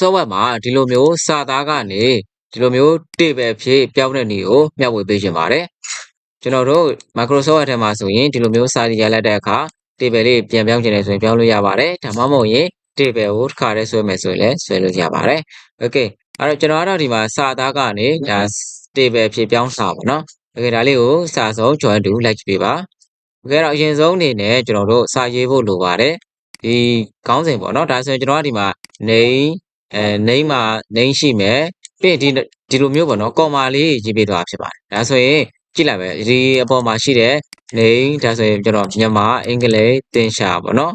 software မှာဒီလိုမျိုးစာသားကနေဒီလိုမျိုး table ဖြစ်ပြောင်းတဲ့နေကိုမျှဝေပေးခြင်းပါတယ်ကျွန်တော်တို့ Microsoft ထဲမှာဆိုရင်ဒီလိုမျိုးစာရီရလိုက်တဲ့အခါ table လေးပြန်ပြောင်းခြင်းလဲဆိုရင်ပြောင်းလို့ရပါတယ်ဒါမှမဟုတ်ရင် table ကိုတစ်ခါတည်းဆွဲမယ်ဆိုရင်လည်းဆွဲလို့ရပါတယ် okay အဲ့တော့ကျွန်တော်ကတော့ဒီမှာစာသားကနေဒါ table ဖြစ်ပြောင်းစာပါเนาะ okay ဒါလေးကိုစာဆုံး join to လိုက်ကြည့်ပေးပါ okay တော့အရင်ဆုံးအနေနဲ့ကျွန်တော်တို့စာရေးဖို့လိုပါတယ်ဒီခေါင်းစဉ်ပေါ့เนาะဒါဆိုရင်ကျွန်တော်ကဒီမှာ name အဲ name မှာ name ရှိမယ်ပြီးရင်ဒီဒီလိုမျိုးပေါ့เนาะ comma လေးရေးပေးသွားဖြစ်ပါတယ်ဒါဆိုရင်ကြည့်လိုက်မယ်ဒီအပေါ်မှာရှိတဲ့ name ဒါဆိုရင်ကျွန်တော်မြန်မာအင်္ဂလိပ်သင်ရှာပေါ့เนาะ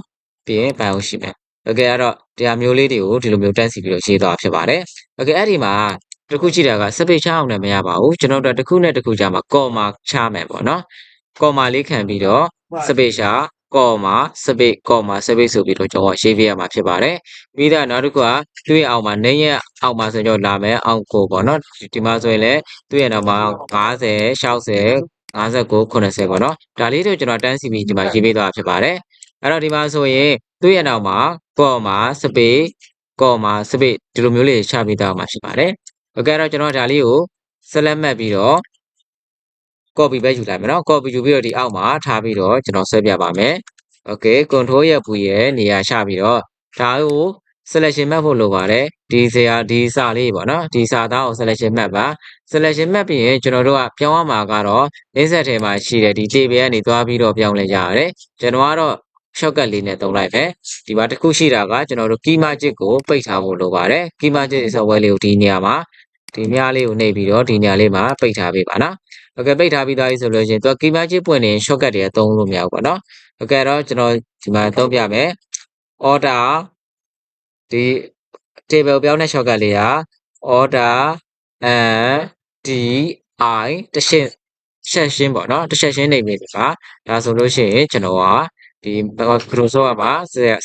ပြီးရင် bio ရှိမယ် okay အဲ့တော့တရားမျိုးလေးတွေကိုဒီလိုမျိုးတက်စီပြီးတော့ရေးသွားဖြစ်ပါတယ် okay အဲ့ဒီမှာတစ်ခုကြည့်တာကစပိတ်ချအောင်လည်းမရပါဘူးကျွန်တော်တို့တစ်ခုနဲ့တစ်ခုကြာမှာ comma ချမယ်ပေါ့เนาะ comma လေးခံပြီးတော့စပိတ်ချ ကောမာစပိတ်ကောမာစပိတ်ဆိုပြီးတော့ကျွန်တော်ရေးပြရမှာဖြစ်ပါတယ်ပြီးတော့နောက်တစ်ခုကသူ့ရဲ့အောက်မှာနေရဲ့အောက်မှာဆိုတော့လာမယ်အောက်ကိုပေါ့နော်ဒီမှာဆိုရင်လည်းသူ့ရဲ့နောက်မှာ50 60 59 80ပေါ့နော်ဒါလေးတို့ကျွန်တော်တန်းစီပြီးဒီမှာရေးပေးသွားဖြစ်ပါတယ်အဲ့တော့ဒီမှာဆိုရင်သူ့ရဲ့နောက်မှာကောမာစပိတ်ကောမာစပိတ်ဒီလိုမျိုးလေးချပေးသွားမှာဖြစ်ပါတယ်โอเคအဲ့တော့ကျွန်တော်ဒါလေးကိုဆက်လက်မှတ်ပြီးတော့ copy ပဲယူလိုက်မယ်နော် copy ယူပြီးတော့ဒီအောက်မှာထားပြီးတော့ကျွန်တော်ဆွဲပြပါမယ် okay control ရဲ့ပူရဲ့နေရာချပြီးတော့ဒါကို selection map ဖို့လိုပါတယ်ဒီစရာဒီစာလေးပေါ့နော်ဒီစာသားကို selection map ပါ selection map ပြီးရင်ကျွန်တော်တို့ကပြောင်းရမှာကတော့ inset ထဲမှာရှိတဲ့ဒီ table ကနေသွားပြီးတော့ပြောင်းလဲကြရတယ်ကျွန်တော်ကတော့ shortcut လေးနဲ့သုံးလိုက်ပဲဒီမှာတစ်ခုရှိတာကကျွန်တော်တို့ key magic ကိုပိတ်ထားဖို့လိုပါတယ် key magic software လေးကိုဒီနေရာမှာဒီမြားလေးကိုနှိပ်ပြီးတော့ဒီနေရာလေးမှာပိတ်ထားပေးပါနော် โอเคပိတ်ထားပြီးသားပြီဆိုလို့ရှိရင်သူက key magic ပွင့်နေ shortcut တွေသုံးလို့မရဘူးပေါ့နော်โอเคတော့ကျွန်တော်ဒီမှာသုံးပြမယ် order ဒီ table ပြောင်းတဲ့ shortcut လေးက order and d i တရှင်းဆက်ရှင်းပေါ့နော်တစ်ချက်ရှင်းနေပြီဒီပါဒါဆိုလို့ရှိရင်ကျွန်တော်ကဒီ Microsoft မှာ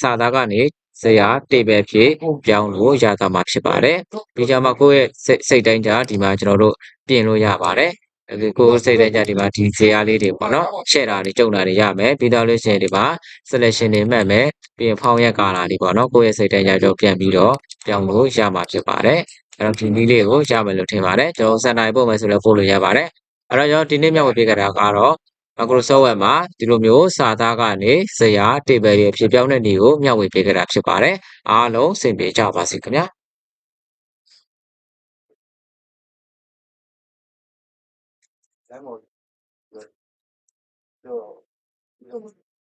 စာသားကနေဇရာ table ဖြစ်ပြောင်းလို့ရတာမှာဖြစ်ပါတယ်ဒီကြမှာကိုယ့်ရဲ့စိတ်တိုင်းကြဒီမှာကျွန်တော်တို့ပြင်လို့ရပါတယ် ဒီကိုယ်စိတ်တိုင်းကြဒီမှာဒီဇရာလေးတွေပေါ့နော်ရှယ်တာတွေကြုံတာတွေရမယ်ပြီးတော့လို့ရှိရင်ဒီမှာ selection တွေမှတ်မယ်ပြီးရင်ဖောင်းရက်ကာလာတွေပေါ့နော်ကိုယ့်ရဲ့စိတ်တိုင်းကြတော့ပြန်ပြီးတော့ပြောင်းလို့ရမှာဖြစ်ပါတယ်အဲ့တော့ဒီနည်းလေးကိုရမယ်လို့ထင်ပါတယ်ကျွန်တော်စံတိုင်းပို့မယ်ဆိုလည်းပို့လို့ရပါတယ်အဲ့တော့ကျွန်တော်ဒီနေ့မျှဝေပေးကြတာကတော့ Microsoft Word မှာဒီလိုမျိုးစာသားကနေဇရာ table တွေဖြစ်ပြောင်းတဲ့နေကိုမျှဝေပေးကြတာဖြစ်ပါတယ်အားလုံးစင်ပြေကြပါစေခင်ဗျာ demo. So,